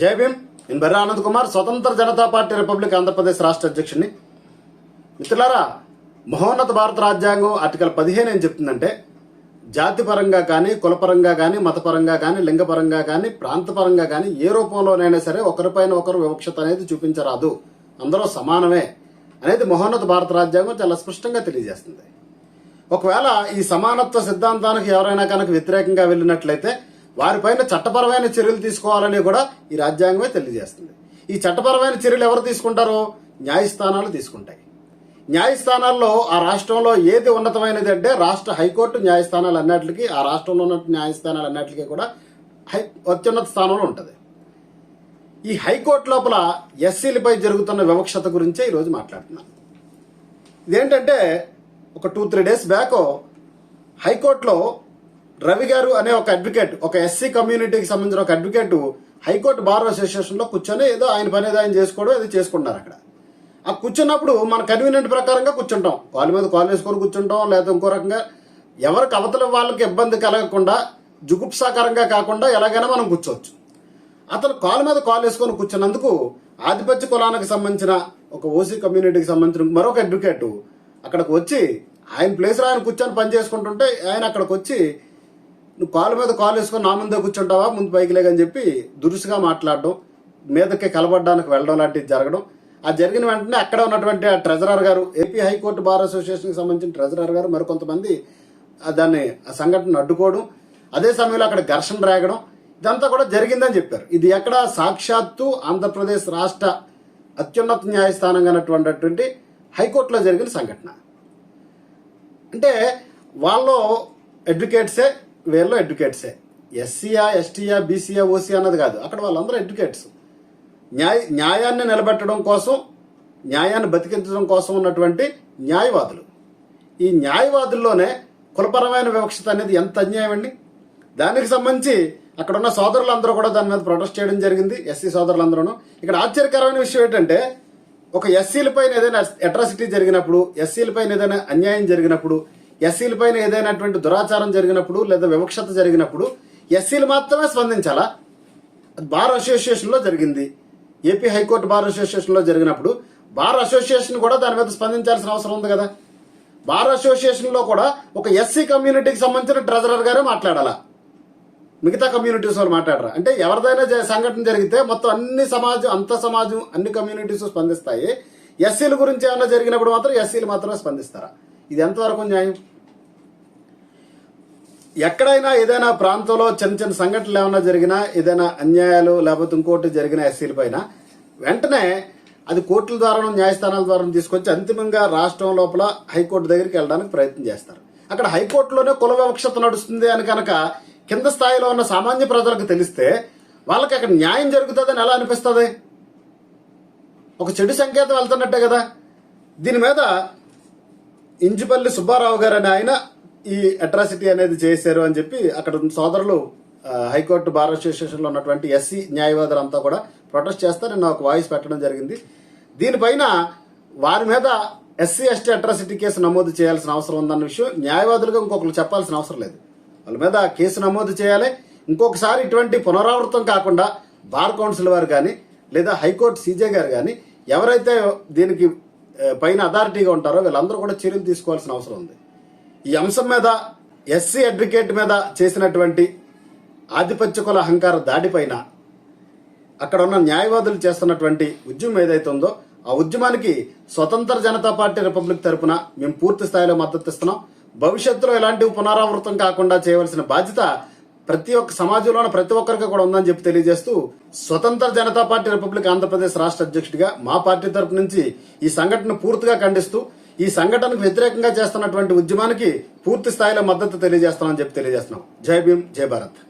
జై భీమ్. నేను బర్రా ఆనంద్ కుమార్ స్వతంత్ర జనతా పార్టీ రిపబ్లిక్ ఆంధ్రప్రదేశ్ రాష్ట్ర అధ్యక్షుడిని. మిత్రులారా మహోన్నత భారత రాజ్యాంగం ఆర్టికల్ పదిహేను ఏం చెప్తుందంటే జాతిపరంగా కానీ కులపరంగా కానీ మతపరంగా కానీ లింగపరంగా కానీ ప్రాంతపరంగా కానీ ఏ రూపంలోనైనా సరే ఒకరిపైన ఒకరు వివక్షత అనేది చూపించరాదు. అందరూ సమానమే అనేది మహోన్నత భారత రాజ్యాంగం చాలా స్పష్టంగా తెలియజేస్తుంది. ఒకవేళ ఈ సమానత్వ సిద్ధాంతానికి ఎవరైనా కనుక వ్యతిరేకంగా వెళ్ళినట్లయితే వారిపైన చట్టపరమైన చర్యలు తీసుకోవాలని కూడా ఈ రాజ్యాంగమే తెలియజేస్తుంది. ఈ చట్టపరమైన చర్యలు ఎవరు తీసుకుంటారో న్యాయస్థానాలు తీసుకుంటాయి. న్యాయస్థానాల్లో ఆ రాష్ట్రంలో ఏది ఉన్నతమైనది అంటే రాష్ట్ర హైకోర్టు న్యాయస్థానాలు అన్నిటికీ ఆ రాష్ట్రంలో ఉన్న న్యాయస్థానాలు అన్నిటికీ కూడా హై అత్యున్నత స్థానంలో ఉంటుంది. ఈ హైకోర్టు లోపల ఎస్సీలపై జరుగుతున్న వివక్షత గురించే ఈరోజు మాట్లాడుతున్నాను ఇదేంటంటే ఒక టూ త్రీ డేస్ బ్యాక్ హైకోర్టులో రవి గారు అనే ఒక అడ్వకేట్ ఒక ఎస్సీ కమ్యూనిటీకి సంబంధించిన ఒక అడ్వకేట్ హైకోర్టు బార్ అసోసియేషన్లో కూర్చొని ఏదో ఆయన పని ఏదో ఆయన చేసుకోవడం ఏదో చేసుకుంటున్నారు అక్కడ. ఆ కూర్చున్నప్పుడు మన కన్వీనియంట్ ప్రకారంగా కూర్చుంటాం. కాలు మీద కాలు వేసుకొని కూర్చుంటాం లేదా ఇంకో రకంగా ఎవరికి అవతల వాళ్ళకి ఇబ్బంది కలగకుండా జుగుప్సాకరంగా కాకుండా ఎలాగైనా మనం కూర్చోవచ్చు. అతను కాలు మీద కాలు వేసుకొని కూర్చున్నందుకు ఆధిపత్య కులానికి సంబంధించిన ఒక ఓసీ కమ్యూనిటీకి సంబంధించిన మరొక అడ్వకేట్ అక్కడికి వచ్చి ఆయన ప్లేస్లో ఆయన కూర్చొని పని చేసుకుంటుంటే ఆయన అక్కడికి వచ్చి నువ్వు కాలు మీద కాలు వేసుకొని నా ముందే కూర్చుంటావా? ముందు పైకి లేకని చెప్పి దురుసుగా మాట్లాడడం మీదకి కలబడడానికి వెళ్ళడం లాంటిది జరగడం. ఆ జరిగిన వెంటనే అక్కడ ఉన్నటువంటి ఆ ట్రెజరర్ గారు ఏపీ హైకోర్టు బార్ అసోసియేషన్కి సంబంధించిన ట్రెజరర్ గారు మరికొంతమంది దాన్ని ఆ సంఘటనను అడ్డుకోవడం. అదే సమయంలో అక్కడ ఘర్షణ రేగడం. ఇదంతా కూడా జరిగిందని చెప్పారు. ఇది ఎక్కడ సాక్షాత్తు ఆంధ్రప్రదేశ్ రాష్ట్ర అత్యున్నత న్యాయస్థానంగా ఉన్నటువంటి హైకోర్టులో జరిగిన సంఘటన. అంటే వాళ్ళు అడ్వకేట్సే వీళ్ళు అడ్వకేట్సే ఎస్సీయా ఎస్టీయా బీసీయా ఓసీ అన్నది కాదు. అక్కడ వాళ్ళందరూ అడ్వకేట్స్ న్యాయ న్యాయాన్ని నిలబెట్టడం కోసం న్యాయాన్ని బతికించడం కోసం ఉన్నటువంటి న్యాయవాదులు. ఈ న్యాయవాదుల్లోనే కులపరమైన వివక్షత అనేది ఎంత అన్యాయం అండి? దానికి సంబంధించి అక్కడ ఉన్న సోదరులందరూ కూడా దాని మీద ప్రొటెస్ట్ చేయడం జరిగింది ఎస్సీ సోదరులందరూ ఇక్కడ ఆశ్చర్యకరమైన విషయం ఏంటంటే ఒక ఎస్సీలపైన ఏదైనా అట్రాసిటీ జరిగినప్పుడు ఎస్సీలపైన ఏదైనా అన్యాయం జరిగినప్పుడు ఎస్సీల పైన ఏదైనటువంటి దురాచారం జరిగినప్పుడు లేదా వివక్షత జరిగినప్పుడు ఎస్సీలు మాత్రమే స్పందించాలా? బార్ అసోసియేషన్లో జరిగింది. ఏపీ హైకోర్టు బార్ అసోసియేషన్లో జరిగినప్పుడు బార్ అసోసియేషన్ కూడా దాని మీద స్పందించాల్సిన అవసరం ఉంది కదా. బార్ అసోసియేషన్లో కూడా ఒక ఎస్సీ కమ్యూనిటీకి సంబంధించిన ట్రెజరర్ గారే మాట్లాడాలా? మిగతా కమ్యూనిటీస్ వాళ్ళు మాట్లాడరా? అంటే ఎవరిదైనా సంఘటన జరిగితే మొత్తం అన్ని సమాజం అంత సమాజం అన్ని కమ్యూనిటీస్ స్పందిస్తాయి. ఎస్సీల గురించి ఏమైనా జరిగినప్పుడు మాత్రం ఎస్సీలు మాత్రమే స్పందిస్తారా? ఇది ఎంతవరకు న్యాయం? ఎక్కడైనా ఏదైనా ప్రాంతంలో చిన్న చిన్న సంఘటనలు ఏమైనా జరిగినా ఏదైనా అన్యాయాలు లేకపోతే ఇంకోటి జరిగిన ఎస్సీల పైన వెంటనే అది కోర్టుల ద్వారా న్యాయస్థానాల ద్వారా తీసుకొచ్చి అంతిమంగా రాష్ట్రం లోపల హైకోర్టు దగ్గరికి వెళ్ళడానికి ప్రయత్నం చేస్తారు. అక్కడ హైకోర్టులోనే కుల వివక్షత నడుస్తుంది అని కనుక కింద స్థాయిలో ఉన్న సామాన్య ప్రజలకు తెలిస్తే వాళ్ళకి అక్కడ న్యాయం జరుగుతుందని ఎలా అనిపిస్తుంది? ఒక చెడు సంకేతం వెళ్తున్నట్టే కదా. దీని మీద ఇంజుపల్లి సుబ్బారావు గారు అని ఆయన ఈ అట్రాసిటీ అనేది చేశారు అని చెప్పి అక్కడ ఉన్న సోదరులు హైకోర్టు బార్ అసోసియేషన్లో ఉన్నటువంటి ఎస్సీ న్యాయవాదులంతా కూడా ప్రొటెస్ట్ చేస్తే నిన్న ఒక వాయిస్ పెట్టడం జరిగింది. దీనిపైన వారి మీద ఎస్సీ ఎస్టీ అట్రాసిటీ కేసు నమోదు చేయాల్సిన అవసరం ఉందన్న విషయం న్యాయవాదులుగా ఇంకొకరు చెప్పాల్సిన అవసరం లేదు. వాళ్ళ మీద కేసు నమోదు చేయాలి. ఇంకొకసారి ఇటువంటి పునరావృతం కాకుండా బార్ కౌన్సిల్ వారు కానీ లేదా హైకోర్టు సీజే గారు కానీ ఎవరైతే దీనికి పైన అథారిటీగా ఉంటారో వీళ్ళందరూ కూడా చర్యలు తీసుకోవాల్సిన అవసరం ఉంది. ఈ అంశం మీద ఎస్సీ అడ్వకేట్ మీద చేసినటువంటి ఆధిపత్య కుల అహంకార దాడిపైన అక్కడ ఉన్న న్యాయవాదులు చేస్తున్నటువంటి ఉద్యమం ఏదైతే ఉందో ఆ ఉద్యమానికి స్వతంత్ర జనతా పార్టీ రిపబ్లిక్ తరపున మేము పూర్తి స్థాయిలో మద్దతు ఇస్తున్నాం. భవిష్యత్తులో ఎలాంటి పునరావృతం కాకుండా చేయవలసిన బాధ్యత ప్రతి ఒక్క సమాజంలో ప్రతి ఒక్కరికి కూడా ఉందని చెప్పి తెలియజేస్తూ స్వతంత్ర జనతా పార్టీ రిపబ్లిక్ ఆంధ్రప్రదేశ్ రాష్ట్ర అధ్యక్షుడిగా మా పార్టీ తరపు నుంచి ఈ సంఘటన పూర్తిగా ఖండిస్తూ ఈ సంఘటనకు వ్యతిరేకంగా చేస్తున్నటువంటి ఉద్యమానికి పూర్తి స్థాయిలో మద్దతు తెలియజేస్తామని చెప్పి తెలియజేస్తున్నాం. జై భీమ్ జై భారత్.